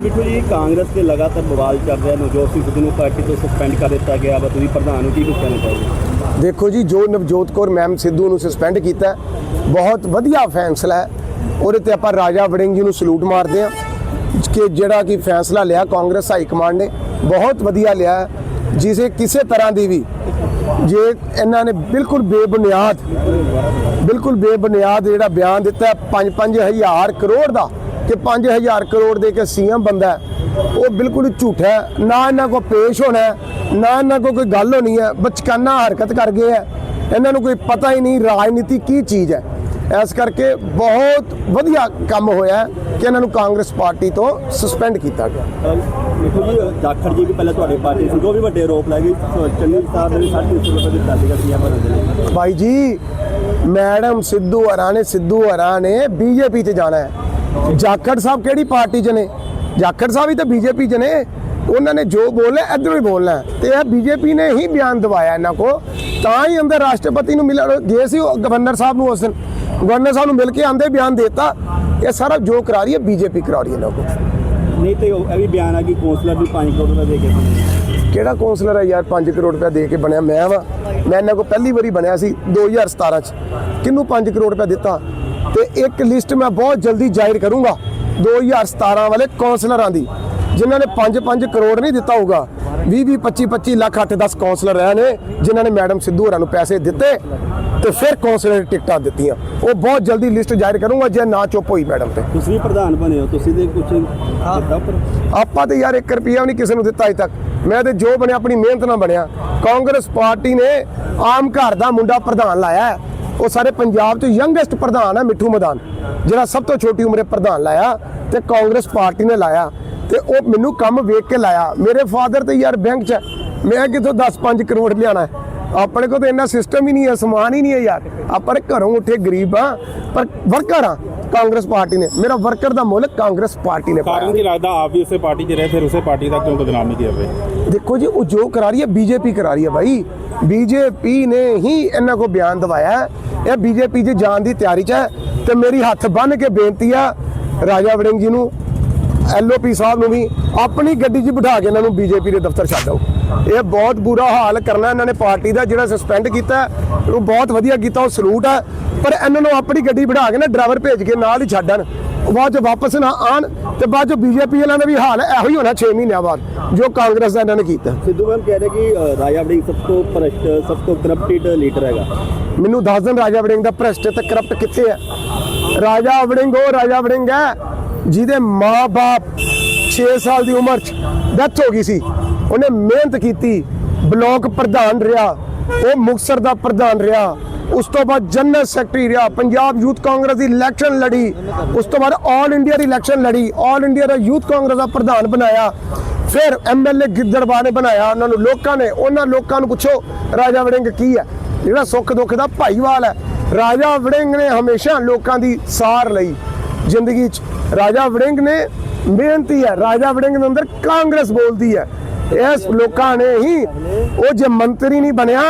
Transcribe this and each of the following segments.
ਬਿੱਟੂ ਜੀ ਕਾਂਗਰਸ ਤੇ ਲਗਾਤਾਰ ਬਵਾਲ ਚੱਲ ਰਿਹਾ ਨਵਜੋਤ ਸਿੰਘ ਸਿੱਧੂ ਨੂੰ ਪਾਰਟੀ ਤੋਂ ਸਸਪੈਂਡ ਕਰ ਦਿੱਤਾ ਗਿਆ ਵਾ। ਤੁਸੀਂ ਪ੍ਰਧਾਨ ਨੂੰ ਕੀ ਕੁਝ ਕਹਿਣਾ ਚਾਹੋਗੇ? ਦੇਖੋ ਜੀ ਜੋ ਨਵਜੋਤ ਕੌਰ ਮੈਮ ਸਿੱਧੂ ਨੂੰ ਸਸਪੈਂਡ ਕੀਤਾ ਬਹੁਤ ਵਧੀਆ ਫੈਸਲਾ ਹੈ। ਉਹਦੇ ਤੇ ਆਪਾਂ ਰਾਜਾ ਵੜਿੰਗ ਜੀ ਨੂੰ ਸਲੂਟ ਮਾਰਦੇ ਹਾਂ ਕਿ ਜਿਹੜਾ ਕਿ ਫੈਸਲਾ ਲਿਆ ਕਾਂਗਰਸ ਹਾਈ ਕਮਾਂਡ ਨੇ ਬਹੁਤ ਵਧੀਆ ਲਿਆ ਹੈ, ਜਿਸੇ ਕਿਸੇ ਤਰ੍ਹਾਂ ਦੀ ਵੀ ਜੇ ਇਹਨਾਂ ਨੇ ਬਿਲਕੁਲ ਬੇਬੁਨਿਆਦ ਬਿਲਕੁਲ ਬੇਬੁਨਿਆਦ ਜਿਹੜਾ ਬਿਆਨ ਦਿੱਤਾ 5-5000 ਕਰੋੜ ਦਾ ਕਿ 5000 ਕਰੋੜ ਦੇ ਕੇ ਸੀਐਮ ਬੰਦਾ ਉਹ ਬਿਲਕੁਲ ਝੂਠਾ ਹੈ। ਨਾ ਇਹਨਾਂ ਕੋ ਪੇਸ਼ ਹੋਣਾ ਨਾ ਇਹਨਾਂ ਕੋ ਕੋਈ ਗੱਲ ਹੋਣੀ ਹੈ ਬਚਕਾਨਾ ਹਰਕਤ ਕਰ ਗਏ ਹੈ। ਇਹਨਾਂ ਨੂੰ ਕੋਈ ਪਤਾ ਹੀ ਨਹੀਂ ਰਾਜਨੀਤੀ ਕੀ ਚੀਜ਼ ਹੈ। ਇਸ ਕਰਕੇ ਬਹੁਤ ਵਧੀਆ ਕੰਮ ਹੋਇਆ ਕਿ ਇਹਨਾਂ ਨੂੰ ਕਾਂਗਰਸ ਪਾਰਟੀ ਤੋਂ ਸਸਪੈਂਡ ਕੀਤਾ ਗਿਆ। ਦੇਖੋ ਜੀ ਜਾਖੜ ਜੀ ਵੀ ਪਹਿਲਾਂ ਤੁਹਾਡੀ ਪਾਰਟੀ ਸੀ ਉਹ ਵੀ ਵੱਡੇ ਆਰੋਪ ਲੱਗੇ ਚੰਨੀ ਸਾਹਿਬ ਨੇ 350 ਰੁਪਏ ਦਿੱਤਾ ਸੀਗਾ ਸੀਐਮ ਬਣਨ ਦੇ ਲਈ। ਭਾਈ ਜੀ ਮੈਡਮ ਸਿੱਧੂ ਹਰਾਂ ਨੇ ਸਿੱਧੂ ਹਰਾਂ ਨੇ ਬੀਜੇਪੀ 'ਚ ਜਾਣਾ ਹੈ। ਜਾਖੜ ਸਾਹਿਬ ਕਿਹੜੀ ਪਾਰਟੀ 'ਚ ਨੇ? ਜਾਖੜ ਸਾਹਿਬ ਹੀ ਤਾਂ ਬੀਜੇਪੀ 'ਚ ਨੇ। ਉਹਨਾਂ ਨੇ ਜੋ ਬੋਲਿਆ ਇੱਧਰੋਂ ਹੀ ਬੋਲਣਾ। ਤੇ ਇਹ ਬੀਜੇਪੀ ਨੇ ਹੀ ਬਿਆਨ ਦਵਾਇਆ ਇਹਨਾਂ ਕੋ ਤਾਂ ਹੀ ਅੰਦਰ ਰਾਸ਼ਟਰਪਤੀ ਨੂੰ ਮਿਲਣ ਗਏ ਸੀ ਉਹ ਗਵਰਨਰ ਸਾਹਿਬ ਨੂੰ ਉਸ ਦਿਨ। ਗਵਰਨਰ ਸਾਹਿਬ ਨੂੰ ਮਿਲ ਕੇ ਆਂਦੇ ਬਿਆਨ ਦੇਤਾ। ਇਹ ਸਾਰਾ ਜੋ ਕਰਾ ਰਹੀ ਹੈ ਬੀਜੇਪੀ ਕਰਾ ਰਹੀ ਹੈ ਇਹਨਾਂ ਕੋ ਨਹੀਂ ਤੇ ਇਹ ਵੀ ਬਿਆਨ ਆ ਕਿ ਕੌਂਸਲਰ ਵੀ 5 ਕਰੋੜ ਰੁਪਏ ਦੇ ਕੇ। ਕਿਹੜਾ ਕਾਉਂਸਲਰ ਹੈ ਯਾਰ? 5 ਕਰੋੜ ਰੁਪਏ ਦੇ ਕੇ ਬਣਿਆ। ਮੈਂ ਵਾ। ਮੈਂ ਇਹਨਾਂ ਕੋ ਪਹਿਲੀ ਵਾਰੀ ਬਣਿਆ ਸੀ 2017 ਚ। ਕਿਹਨੂੰ 5 ਕਰੋੜ ਰੁਪਏ ਦਿੱਤਾ? ਤੇ ਇੱਕ ਲਿਸਟ ਮੈਂ ਬਹੁਤ ਜਲਦੀ ਜ਼ਾਹਿਰ ਕਰੂੰਗਾ 2017 ਵਾਲੇ ਕਾਉਂਸਲਰਾਂ ਦੀ ਜਿਨ੍ਹਾਂ ਨੇ 5-5 ਕਰੋੜ ਨਹੀਂ ਦਿੱਤਾ ਹੋਊਗਾ। 20-20 25-25 ਲੱਖ 8-10 ਕਾਉਂਸਲਰ ਰਹੇ ਨੇ ਜਿਨ੍ਹਾਂ ਨੇ ਮੈਡਮ ਸਿੱਧੂ ਹੋਰਾਂ ਨੂੰ ਪੈਸੇ ਦਿੱਤੇ ਤੇ ਫਿਰ ਕਾਉਂਸਲਰ ਟਿਕਟਾਂ ਦਿੱਤੀਆਂ। ਉਹ ਬਹੁਤ ਜਲਦੀ ਲਿਸਟ ਜ਼ਾਹਿਰ ਕਰੂੰਗਾ ਜੇ ਨਾ ਚੁੱਪ ਹੋਈ ਮੈਡਮ ਤੇ। ਤੁਸੀਂ ਵੀ ਪ੍ਰਧਾਨ ਬਣੇ ਹੋ ਤੁਸੀਂ ਤੇ ਕੁਝ ਆਪਾਂ ਤੇ ਯਾਰ 1 ਰੁਪਿਆ ਵੀ ਨਹੀਂ ਕਿਸੇ ਨੂੰ ਦਿੱਤਾ ਅਜੇ ਤੱਕ। ਮੈਂ ਤੇ ਜੋ ਬਣਿਆ ਆਪਣੀ ਮਿਹਨਤ ਨਾਲ ਬਣਿਆ। ਕਾਂਗਰਸ ਪਾਰਟੀ ਨੇ ਆਮ ਘਰ ਦਾ ਮੁੰਡਾ ਪ੍ਰਧਾਨ ਲਾਇਆ। ਉਹ ਸਾਰੇ ਪੰਜਾਬ 'ਚ ਯੰਗੈਸਟ ਪ੍ਰਧਾਨ ਹੈ ਮਿੱਠੂ ਮਦਾਨ, ਜਿਹੜਾ ਸਭ ਤੋਂ ਛੋਟੀ ਉਮਰੇ ਪ੍ਰਧਾਨ ਲਾਇਆ ਤੇ ਕਾਂਗਰਸ ਪਾਰਟੀ ਨੇ ਲਾਇਆ ਤੇ ਉਹ ਮੈਨੂੰ ਕੰਮ ਵੇਖ ਕੇ ਲਾਇਆ। ਮੇਰੇ ਫਾਦਰ ਤੇ ਯਾਰ ਬੈਂਕ 'ਚ ਮੈਂ ਕਿਥੋਂ 10-5 ਕਰੋੜ ਲਿਆਣਾ ਹੈ? ਆਪਣੇ ਕੋਲ ਤਾਂ ਇੰਨਾ ਸਿਸਟਮ ਹੀ ਨਹੀਂ ਹੈ, ਸਮਾਨ ਹੀ ਨਹੀਂ ਹੈ ਯਾਰ। ਆਪਾਂ ਘਰੋਂ ਉੱਠੇ ਗਰੀਬ ਆ, ਪਰ ਵਰਕਰ ਆ ਕਾਂਗਰਸ ਪਾਰਟੀ ਨੇ। ਮੇਰਾ ਵਰਕਰ ਦਾ ਮੁੱਲ ਕਾਂਗਰਸ ਪਾਰਟੀ ਨੇ ਪਾਇਆ। ਕਾਰਨ ਕੀ ਲੱਗਦਾ? ਆਪ ਵੀ ਉਸੇ ਪਾਰਟੀ 'ਚ ਰਹੇ, ਫਿਰ ਉਸੇ ਪਾਰਟੀ ਦਾ ਕਿਉਂ ਬਦਨਾਮੀ ਕਰ ਰਹੇ ਦੇਖੋ ਜੀ, ਉਹ ਜੋ ਕਰਾ ਰਹੀ ਹੈ ਬੀਜੇਪੀ ਕਰਾ ਰਹੀ ਹੈ ਭਾਈ ਬੀਜੇਪੀ ਨੇ ਹੀ ਇਹਨਾਂ ਕੋ ਬਿਆਨ ਦਵਾਇਆ ਹੈ। ਇਹ ਬੀਜੇਪੀ 'ਚ ਜਾਣ ਦੀ ਤਿਆਰੀ 'ਚ ਹੈ ਤੇ ਮੇਰੀ ਹੱਥ ਬੰਨ ਕੇ ਬੇਨਤੀ ਆ ਰਾਜਾ ਵੜਿੰਗ ਜੀ ਨੂੰ ਐਲਓਪੀ ਸਾਹਿਬ ਨੂੰ ਵੀ, ਆਪਣੀ ਗੱਡੀ 'ਚ ਬਿਠਾ ਕੇ ਇਹਨਾਂ ਨੂੰ ਬੀਜੇਪੀ ਦੇ ਦਫ਼ਤਰ ਛੱਡੋ ਇਹ ਬਹੁਤ ਬੁਰਾ ਹਾਲ ਕਰਨਾ ਇਹਨਾਂ ਨੇ ਪਾਰਟੀ ਦਾ ਜਿਹੜਾ ਸਸਪੈਂਡ ਕੀਤਾ ਉਹ ਬਹੁਤ ਵਧੀਆ ਕੀਤਾ, ਉਹ ਸਲੂਟ ਹੈ। ਪਰ ਇਹਨਾਂ ਨੂੰ ਆਪਣੀ ਗੱਡੀ ਬਿਠਾ ਕੇ ਨਾ ਡਰਾਈਵਰ ਭੇਜ ਕੇ ਨਾਲ ਹੀ ਛੱਡਣ। ਬਾਅਦ ਚ ਵਾਪਸ ਨਾ ਆਣ ਤੇ ਬਾਅਦ ਚ ਬੀਜੇਪੀ ਵਾਲਿਆਂ ਦਾ ਵੀ ਹਾਲ ਇਹੋ ਹੀ ਹੋਣਾ 6 ਮਹੀਨਿਆਂ ਬਾਅਦ ਜੋ ਕਾਂਗਰਸ ਦਾ ਇਹਨਾਂ ਨੇ ਕੀਤਾ। ਸਿੱਧੂ ਮੈਮ ਕਹਿ ਰਹੇ ਕਿ ਰਾਜਾ ਵੜਿੰਗ ਸਭ ਤੋਂ ਭ੍ਰਸ਼ਟ ਸਭ ਤੋਂ ਕਰਪਟਡ ਲੀਡਰ ਹੈਗਾ। ਮੈਨੂੰ ਦੱਸ ਦੇਣ ਰਾਜਾ ਵੜਿੰਗ ਦਾ ਭ੍ਰਸ਼ਟ ਤੇ ਕਰਪਟ ਕਿੱਥੇ ਹੈ? ਰਾਜਾ ਵੜਿੰਗ ਉਹ ਰਾਜਾ ਵੜਿੰਗ ਹੈ ਜਿਹਦੇ ਮਾਂ-ਬਾਪ 6 ਸਾਲ ਦੀ ਉਮਰ 'ਚ ਡੈਥ ਹੋ ਗਈ ਸੀ। ਉਹਨੇ ਮਿਹਨਤ ਕੀਤੀ ਬਲਾਕ ਪ੍ਰਧਾਨ ਰਿਹਾ ਉਹ ਮੁਕਤਸਰ ਦਾ ਪ੍ਰਧਾਨ ਰਿਹਾ ਉਸ ਤੋਂ ਬਾਅਦ ਜਨਰਲ ਸੈਕਟਰੀ ਰਿਹਾ, ਪੰਜਾਬ ਯੂਥ ਕਾਂਗਰਸ ਦੀ ਇਲੈਕਸ਼ਨ ਲੜੀ, ਉਸ ਤੋਂ ਬਾਅਦ ਆਲ ਇੰਡੀਆ ਦੀ ਇਲੈਕਸ਼ਨ ਲੜੀ ਆਲ ਇੰਡੀਆ ਦਾ ਯੂਥ ਕਾਂਗਰਸ ਦਾ ਪ੍ਰਧਾਨ ਬਣਾਇਆ, ਫਿਰ ਐਮਐਲਏ ਗਿੱਦੜਬਾਹ ਨੇ ਬਣਾਇਆ ਉਹਨਾਂ ਨੂੰ, ਲੋਕਾਂ ਨੇ, ਉਹਨਾਂ ਲੋਕਾਂ ਨੂੰ ਪੁੱਛੋ, ਰਾਜਾ ਵੜਿੰਗ ਕੀ ਹੈ? ਜਿਹੜਾ ਸੁੱਖ ਦੁੱਖ ਦਾ ਭਾਈਵਾਲ ਹੈ, ਰਾਜਾ ਵੜਿੰਗ ਨੇ ਹਮੇਸ਼ਾ ਲੋਕਾਂ ਦੀ ਸਾਰ ਲਈ ਜ਼ਿੰਦਗੀ 'ਚ। ਰਾਜਾ ਵੜਿੰਗ ਨੇ ਮਿਹਨਤੀ ਹੈ, ਰਾਜਾ ਵੜਿੰਗ ਦੇ ਅੰਦਰ ਕਾਂਗਰਸ ਬੋਲਦੀ ਹੈ। ਇਸ ਲੋਕਾਂ ਨੇ ਹੀ ਉਹ ਜੇ ਮੰਤਰੀ ਨਹੀਂ ਬਣਿਆ,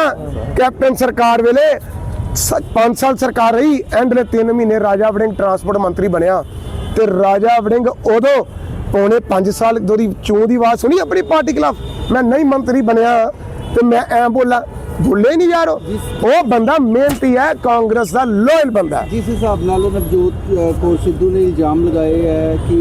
ਕੈਪਟਨ ਸਰਕਾਰ ਵੇਲੇ 5 ਸਾਲ ਸਰਕਾਰ ਰਹੀ ਐਂਡਲੇ 3 ਮਹੀਨੇ ਰਾਜਾ ਵੜਿੰਗ ਟਰਾਂਸਪੋਰਟ ਮੰਤਰੀ ਬਣਿਆ। ਤੇ ਰਾਜਾ ਵੜਿੰਗ ਉਦੋਂ ਪੌਣੇ 5 ਸਾਲ ਦੋਰੀ ਚੋਂ ਦੀ ਆਵਾਜ਼ ਸੁਣੀ ਆਪਣੀ ਪਾਰਟੀ ਖਿਲਾਫ? ਮੈਂ ਨਹੀਂ ਮੰਤਰੀ ਬਣਿਆ ਤੇ ਮੈਂ ਐ ਬੋਲਾਂ ਬੋਲੇ ਨਹੀਂ ਯਾਰ। ਉਹ ਬੰਦਾ ਮਿਹਨਤੀ ਹੈ ਕਾਂਗਰਸ ਦਾ ਲੋਇਲ ਬੰਦਾ ਹੈ। ਜਿਸ ਹਿਸਾਬ ਨਾਲ ਨਵਜੋਤ ਕੌਰ ਸਿੱਧੂ ਨੇ ਇਲਜ਼ਾਮ ਲਗਾਏ ਹੈ ਕਿ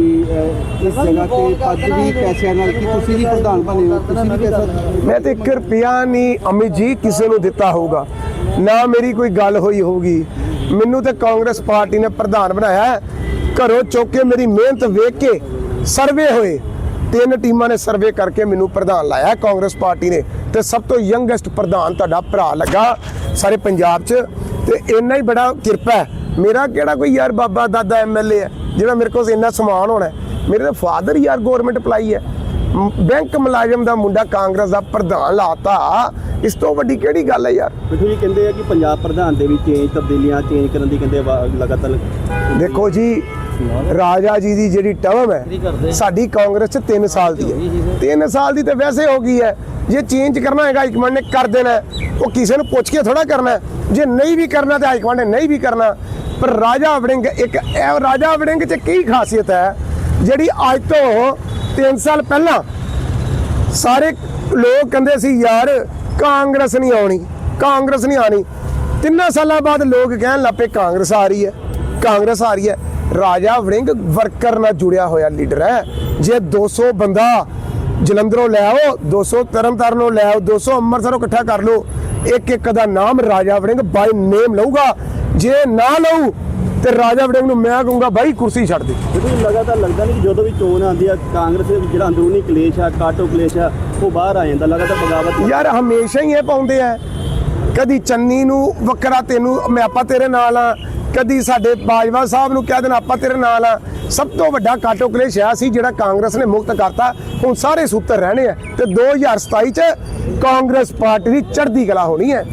ਇਸ ਜਗ੍ਹਾ ਤੇ ਪਦ ਵੀ ਪੈਸਿਆਂ ਨਾਲ ਕਿ ਤੁਸੀਂ ਵੀ ਪ੍ਰਧਾਨ ਬਣੇ ਹੋ? ਤੁਸੀਂ ਵੀ ਪੈਸਾ ਮੈਂ ਤੇ 1 ਰੁਪਿਆ ਨਹੀਂ ਅਮਿਤ ਜੀ ਕਿਸੇ ਨੂੰ ਦਿੱਤਾ ਹੋਊਗਾ। ਨਾ ਮੇਰੀ ਕੋਈ ਗੱਲ ਹੋਈ ਹੋਊਗੀ। ਮੈਨੂੰ ਤੇ ਕਾਂਗਰਸ ਪਾਰਟੀ ਨੇ ਪ੍ਰਧਾਨ ਬਣਾਇਆ ਘਰੋਂ ਚੁੱਕ ਕੇ ਮੇਰੀ ਮਿਹਨਤ ਵੇਖ ਕੇ ਸਰਵੇ ਹੋਏ। ਤਿੰਨ ਟੀਮਾਂ ਨੇ ਸਰਵੇ ਕਰਕੇ ਮੈਨੂੰ ਪ੍ਰਧਾਨ ਲਾਇਆ ਕਾਂਗਰਸ ਪਾਰਟੀ ਨੇ। ਤੇ ਸਭ ਤੋਂ ਯੰਗੈਸਟ ਪ੍ਰਧਾਨ ਤੁਹਾਡਾ ਭਰਾ ਲੱਗਾ ਸਾਰੇ ਪੰਜਾਬ 'ਚ। ਤੇ ਇੰਨਾ ਹੀ ਬੜਾ ਕਿਰਪਾ ਮੇਰਾ ਕਿਹੜਾ ਕੋਈ ਯਾਰ ਬਾਬਾ ਦਾਦਾ ਐਮਐਲਏ ਹੈ, ਜਿਹੜਾ ਮੇਰੇ ਕੋਲ ਇੰਨਾ ਸਮਾਨ ਹੋਣਾ ਮੇਰੇ ਤਾਂ ਫਾਦਰ ਯਾਰ ਗਵਰਨਮੈਂਟ ਅਪਲਾਈ ਹੈ। ਬੈਂਕ ਮੁਲਾਜ਼ਮ ਦਾ ਮੁੰਡਾ ਕਾਂਗਰਸ ਦਾ ਪ੍ਰਧਾਨ ਲਾਤਾ। ਇਸ ਤੋਂ ਵੱਡੀ ਕਿਹੜੀ ਗੱਲ ਹੈ ਯਾਰ? ਬਿੱਟੂ ਜੀ ਕਹਿੰਦੇ ਆ ਕਿ ਪੰਜਾਬ ਪ੍ਰਧਾਨ ਦੇ ਵੀ ਚੇਂਜ ਤਬਦੀਲੀਆਂ ਚੇਂਜ ਕਰਨ ਦੀ ਕਹਿੰਦੇ ਲਗਾਤਾਰ ਦੇਖੋ ਜੀ ਰਾਜਾ ਜੀ ਦੀ ਜਿਹੜੀ ਟਰਮ ਹੈ ਸਾਡੀ ਕਾਂਗਰਸ ਚ 3 ਸਾਲ ਦੀ ਹੈ। 3 ਸਾਲ ਦੀ ਤੇ ਵੈਸੇ ਹੋ ਗਈ ਹੈ। ਜੇ ਚੇਂਜ ਕਰਨਾ ਹੈਗਾ ਹਾਈਕਮਾਂਡ ਨੇ ਕਰ ਦੇਣਾ। ਉਹ ਕਿਸੇ ਨੂੰ ਪੁੱਛ ਕੇ ਥੋੜਾ ਕਰਨਾ। ਜੇ ਨਹੀਂ ਵੀ ਕਰਨਾ ਤੇ ਹਾਈਕਮਾਂਡ ਨੇ ਨਹੀਂ ਵੀ ਕਰਨਾ। ਪਰ ਰਾਜਾ ਵੜਿੰਗ ਇੱਕ ਇਹ ਰਾਜਾ ਵੜਿੰਗ ਚ ਕੀ ਖਾਸੀਅਤ ਹੈ ਜਿਹੜੀ ਅੱਜ ਤੋਂ 3 ਸਾਲ ਪਹਿਲਾਂ ਸਾਰੇ ਲੋਕ ਕਹਿੰਦੇ ਸੀ ਯਾਰ ਕਾਂਗਰਸ ਨਹੀਂ ਆਉਣੀ, ਕਾਂਗਰਸ ਨਹੀਂ ਆਣੀ ਤਿੰਨਾਂ ਸਾਲਾਂ ਬਾਅਦ ਲੋਕ ਕਹਿਣ ਲੱਪੇ ਕਾਂਗਰਸ ਆ ਰਹੀ ਹੈ, ਕਾਂਗਰਸ ਆ ਰਹੀ ਹੈ। ਰਾਜਾ ਵੜਿੰਗ ਵਰਕਰ ਨਾਲ ਜੁੜਿਆ ਹੋਇਆ ਲੀਡਰ ਹੈ। ਜੇ 200 ਬੰਦਾ ਜਲੰਧਰੋਂ ਲੈ ਆਓ 200 ਤਰਨਤਾਰਨੋਂ ਲੈ ਆਓ 200 ਅੰਮ੍ਰਿਤਸਰੋਂ ਇਕੱਠਾ ਕਰ ਲਓ ਇੱਕ ਇੱਕ ਦਾ ਨਾਮ ਰਾਜਾ ਵੜਿੰਗ ਬਾਈ ਨੇਮ ਲਊਗਾ। ਜੇ ਨਾ ਲਊ ਤੇ ਰਾਜਾ ਵੜਿੰਗ ਨੂੰ ਮੈਂ ਕਹੂੰਗਾ ਬਾਈ ਕੁਰਸੀ ਛੱਡ ਦੇ। ਜੀ ਲਗਾਤਾਰ ਲੱਗਦਾ ਨਹੀਂ ਕਿ ਜਦੋਂ ਵੀ ਚੋਣ ਆਉਂਦੀ ਆ ਕਾਂਗਰਸ ਦੇ ਜਿਹੜਾ ਅੰਦਰੂਨੀ ਕਲੇਸ਼ ਆ ਕਾਟੋ ਕਲੇਸ਼ ਆ ਉਹ ਬਾਹਰ ਆ ਜਾਂਦਾ ਲਗਾਤਾਰ ਬਗਾਵਤ ਯਾਰ ਹਮੇਸ਼ਾ ਹੀ ਇਹ ਪਾਉਂਦੇ ਆ। ਕਦੀ ਚੰਨੀ ਨੂੰ ਵੱਖਰਾ ਤੈਨੂੰ ਮੈਂ ਆਪਾਂ ਤੇਰੇ ਨਾਲ ਆ। ਕਦੀ ਸਾਡੇ ਬਾਜਵਾ ਸਾਹਿਬ ਨੂੰ ਕਹਿ ਦੇਣਾ ਆਪਾਂ ਤੇਰੇ ਨਾਲ ਆ। ਸਭ ਤੋਂ ਵੱਡਾ ਕਾਟੋ ਕਲੇਸ਼ ਆ ਸੀ ਜਿਹੜਾ ਕਾਂਗਰਸ ਨੇ ਮੁਕਤ ਕਰਤਾ। ਹੁਣ ਸਾਰੇ ਸੂਤਰ ਰਹਿਣੇ ਆ ਤੇ 2027 ਚ ਕਾਂਗਰਸ ਪਾਰਟੀ ਦੀ ਚੜ੍ਹਦੀ ਕਲਾ ਹੋਣੀ ਹੈ।